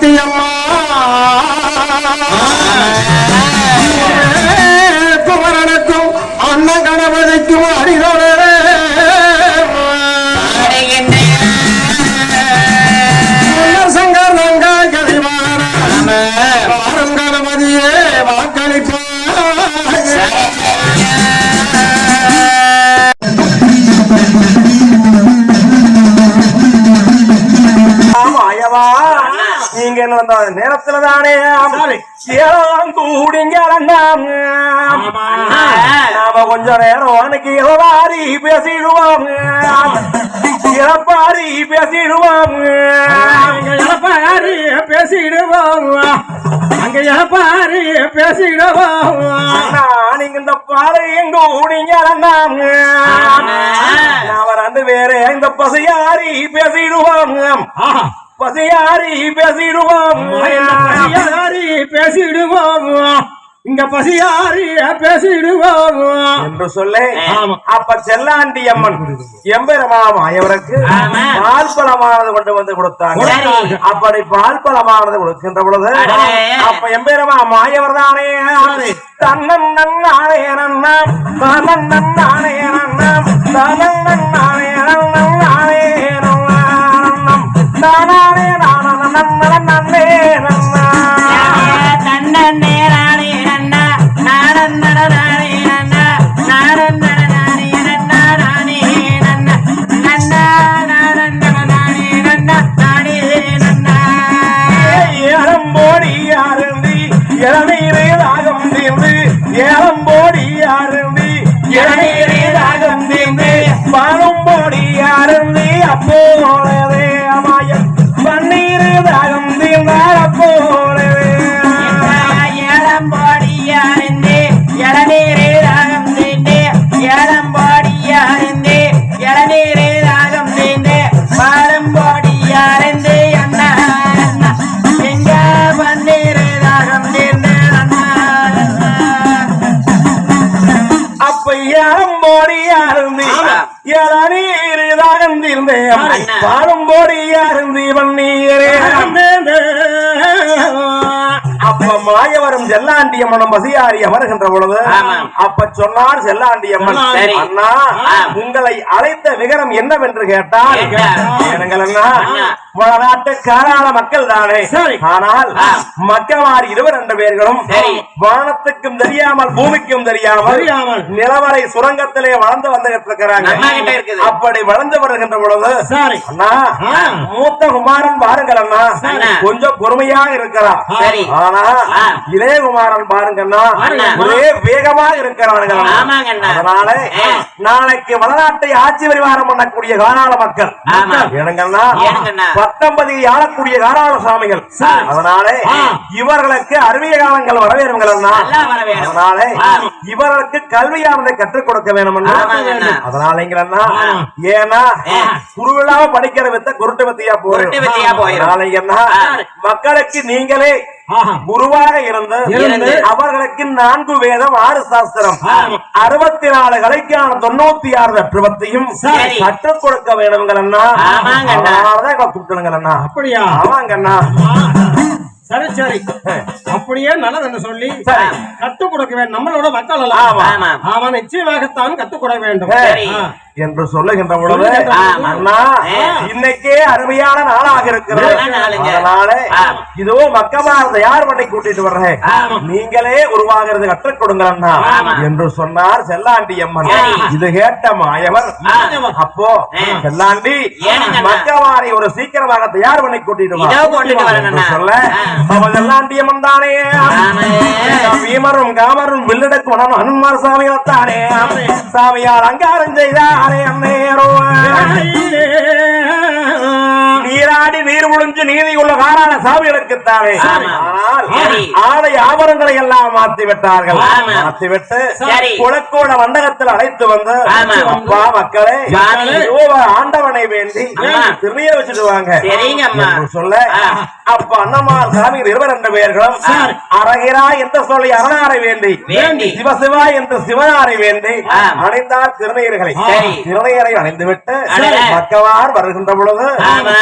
করতে আল্লাহ நேரத்துல தானே கூடிங்க நாம கொஞ்ச நேரம் அன்னைக்கு இளவாரி பேசிடுவோம். இளப்பாரி பேசிடுவோம். பாரு பேசிடுவோம். அங்க பாரு பேசிடுவோம். நீங்க இந்த பாறை எங்க ஊடிங்க நாம ரெண்டு பேரு இந்த பசையாரி பேசிடுவோம். பசையாரி பேசிடுவோம். பசியாரி பேசிடுவோம். இங்க பசியாரி பேசிடுவோம். என்று சொல்ல. அப்ப செல்லாண்டி அம்மன் எம்பெருமா மாயவருக்கு ஆமா. பால் பழமானது கொண்டு வந்து கொடுத்தாங்க. அப்படி பால் பழமானது கொடுக்கின்ற பொழுது. அப்ப எம்பெருமா மாயவர் தானே தன்னன் நானே நன்னாம். தன்னன் நானே நன்னாம். தன்னன் நானே நன்னன் நன்னாம். நானே நன்னன் நன்னே இளநீர் ராகம் தீர்ந்தே அண்ணா. பாலும்போடி யாருந்தி மாயவரும் செல்லாண்டியம்மனும் பசியாரி அமர்கின்ற பொழுது. அப்ப சொன்னார் செல்லாண்டியம்மன். அண்ணா. உங்களை அழைத்த விகரம் என்னவென்று கேட்டால் அண்ணா. வடநாட்டு காராள மக்கள் தானே. ஆனால். மக்கமார் ரெண்டு பேர்களும். வானத்துக்கும் தெரியாமல் பூமிக்கும் தெரியாமல். நிலவரை சுரங்கத்திலே வளர்ந்து வந்துகிட்டு இருக்கிறாங்க இருக்குது. அப்படி வளர்ந்து வருகின்ற பொழுது. மூத்த குமாரன் பாருங்கள் அண்ணா. கொஞ்சம் பொறுமையாக இருக்கிறான் சரி. ஆனா ஆ. இளைய குமாரன் பாருங்கண்ணா பாருங்க. ஒரே வேகமாக அண்ணா. அதனால. நாளைக்கு வடநாட்டை ஆட்சி பரிவாரம் பண்ணக்கூடிய காராள மக்கள். எனங்கண்ணா? பத்தொன்பது ஆளக்கூடிய காராள சுவாமிகள் சரி. அதனால. இவர்களுக்கு அறிவிய காலங்கள் வரவேறுங்கள். அதனால. இவர்களுக்கு கல்வியானதை கற்றுக் கொடுக்க வேணும் ஆ. ஏன்னா. குருவிழாவ படிக்கிற வித்த குருட்டு வித்தியா ஆ. மக்களுக்கு நீங்களே. குருவாக இருந்து அவர்களுக்கு நான்கு வேதம் ஆறு சாஸ்திரம். அறுபத்தி நாலு கலைக்கான தொண்ணூத்தி ஆறு தத்துவத்தையும். கற்றுக் கொடுக்க வேணுங்கள் அண்ணா. அதனாலதான் கூப்பிட்டுங்க அண்ணா அப்படியா ஆமாங்க அண்ணா சரி சரி அப்படியே நல்லதுன்னு சொல்லி சரி. கத்துக் கொடுக்க வேண்டும் நம்மளோட மக்கள். அவன் நிச்சயமாகத்தான் கத்துக் கொடுக்க வேண்டும். என்று சொல்லுகின்ற பொழுது. அண்ணா. இன்னைக்கே அருமையான நாளாக இருக்கிறது. அதனால. இதோ மக்கமா தயார் பண்ணி கூட்டிட்டு வர்றேன். நீங்களே உருவாகிறது கற்றுக் கொடுங்க அண்ணா. என்று சொன்னார் செல்லாண்டி அம்மன். இது கேட்ட மாயவர். அப்போ. செல்லாண்டி? மக்கவாரை ஒரு சீக்கிரமாக தயார் பண்ணி கூட்டிட்டு வா என்று. சொல்ல செல்லாண்டி அம்மன் தானே. ஆமே. வீமரும் காமரும் வில்லடக்கு மனம் ஹனுமார் சாமியாத்தானே? சாமியார் அங்காரம் செய்தாரே நீராடி நீர் நீதி உள்ள காரான. ஆனால் சரி. ஆடை ஆபரணங்களை எல்லாம் மாத்தி விட்டார்கள். மாத்தி விட்டு சரி. குலக்கோட மண்டகத்தில் அழைத்து வந்து. அப்பா மக்களே சாமி. ஆண்டவனை வேண்டி. திருநீரை வச்சுட்டு வாங்க சொல்ல. அப்ப அண்ணமார் சாமி இருவர் ரெண்டு பேர்களும் சரி. அரகிரா என்று சொல்லி அரணாரை வேண்டி. சிவசிவா என்று சிவனாரை வேண்டி ஆ. அணிந்தார் திருநீர்களை. திருநீரை அணிந்துவிட்டு அடடே. மக்கவார் வருகின்ற பொழுது ஆமா.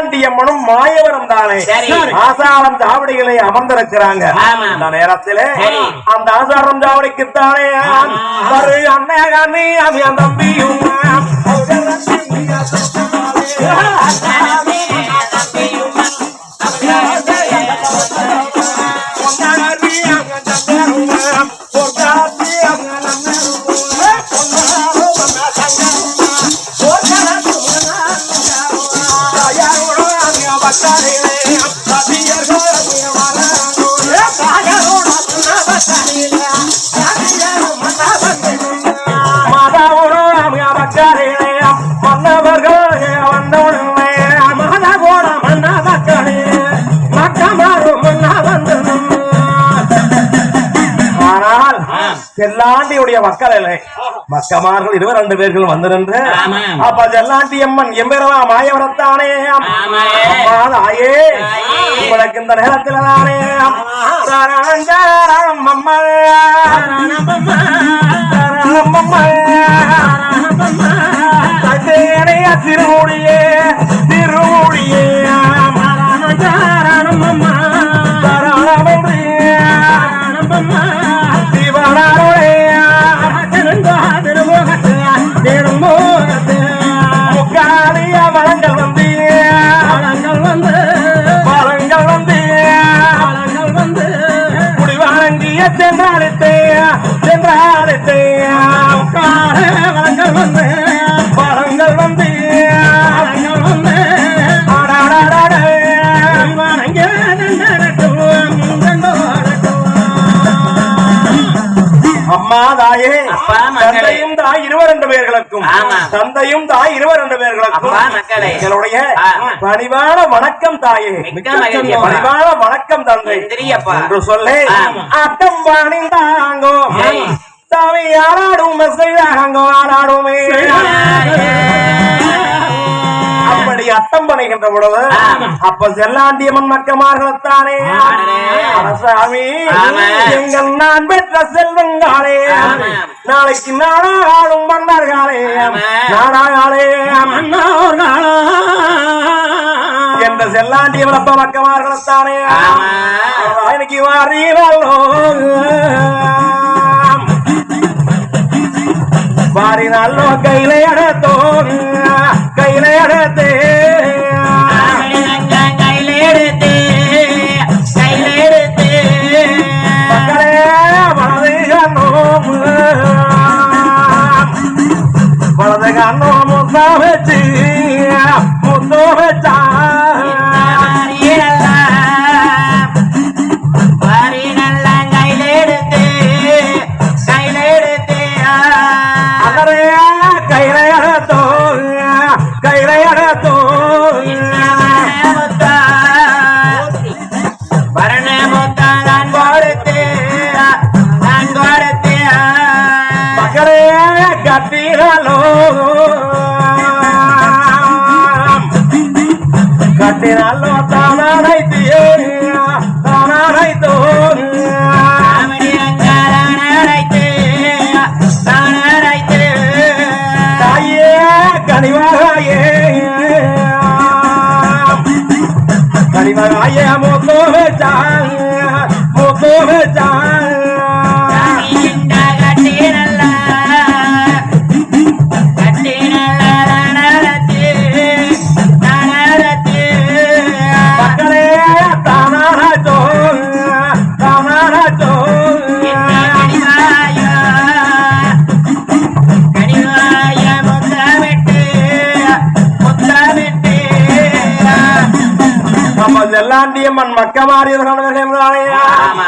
அப்ப செல்லாண்டியம்மனும் மாயவரம் தானே சரி. ஆசாரம் சாவடிகளை அமர்ந்திருக்கிறாங்க. அந்த நேரத்திலே. அந்த ஆசாரம் சாவடிக்குத்தானே அண்ணகனி அவன் தம்பியும் செல்லாண்டியுடைய மக்கள். மக்கமார்கள் இருவர் ரெண்டு பேர்கள் வந்து நின்று. அப்ப செல்லாண்டி அம்மன் எம்பெருமா மாயவரத்தானே. அம்மா தாயே. உங்களுக்கு இந்த நேரத்தில் தானே. திருமூடியே பேர்களுக்கும். தந்தையும் தாய் இருவர் ரெண்டு பேர்களுக்கும். எங்களுடைய. பணிவான வணக்கம் தாயே. பணிவான வணக்கம் தந்தை. என்று சொல்லி. அட்டம் பணிந்தாங்கோ. சாமி ஆடாடும் செய்தாங்கோ ஆடாடுமே அப்படி அட்டம் பணிகின்ற பொழுது. அப்ப செல்லாண்டியம்மன் மக்கமார்களத்தானே ஆமா. எங்கள் நான் பெற்ற செல்வங்காலே. நாளைக்கு நாடாளும் மன்னர்களே ஆமா. நாடாளே என்ற செல்லாண்டிய அப்ப மக்கமார்களத்தானே ஆமா. இன்னைக்கு வாரீரல்லோ வாரினாலோ கையில எடுத்தோ கையில எடுத்தே கனிவாயே மோத்தோ வச்சான் மோத்தோ வச்சான் மக்களே செல்லாண்டியம்மன் மக்க மாறியவர்கள் ஆமா.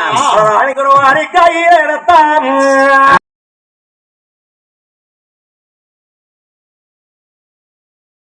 அரிக்கையில் எடுத்தான்